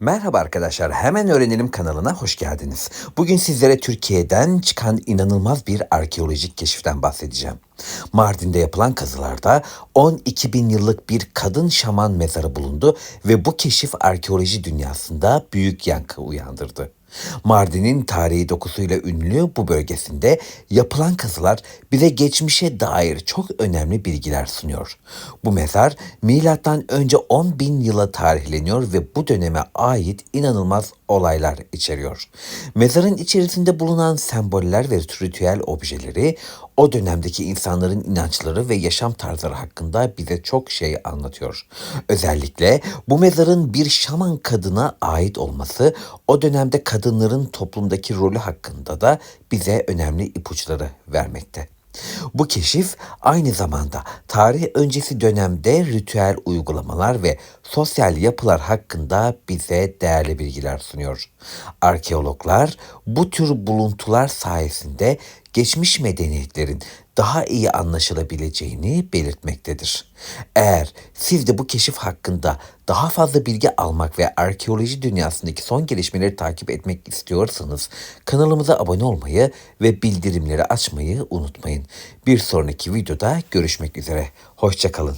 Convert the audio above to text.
Merhaba arkadaşlar, hemen öğrenelim kanalına hoş geldiniz. Bugün sizlere Türkiye'den çıkan inanılmaz bir arkeolojik keşiften bahsedeceğim. Mardin'de yapılan kazılarda 12 bin yıllık bir kadın şaman mezarı bulundu ve bu keşif arkeoloji dünyasında büyük yankı uyandırdı. Mardin'in tarihi dokusuyla ünlü bu bölgesinde yapılan kazılar bize geçmişe dair çok önemli bilgiler sunuyor. Bu mezar milattan önce 10 bin yıla tarihleniyor ve bu döneme ait inanılmaz olaylar içeriyor. Mezarın içerisinde bulunan semboller ve ritüel objeleri o dönemdeki insanların inançları ve yaşam tarzları hakkında bize çok şey anlatıyor. Özellikle bu mezarın bir şaman kadına ait olması o dönemde kadınların toplumdaki rolü hakkında da bize önemli ipuçları vermekte. Bu keşif aynı zamanda tarih öncesi dönemde ritüel uygulamalar ve sosyal yapılar hakkında bize değerli bilgiler sunuyor. Arkeologlar bu tür buluntular sayesinde geçmiş medeniyetlerin daha iyi anlaşılabileceğini belirtmektedir. Eğer siz de bu keşif hakkında daha fazla bilgi almak ve arkeoloji dünyasındaki son gelişmeleri takip etmek istiyorsanız kanalımıza abone olmayı ve bildirimleri açmayı unutmayın. Bir sonraki videoda görüşmek üzere. Hoşçakalın.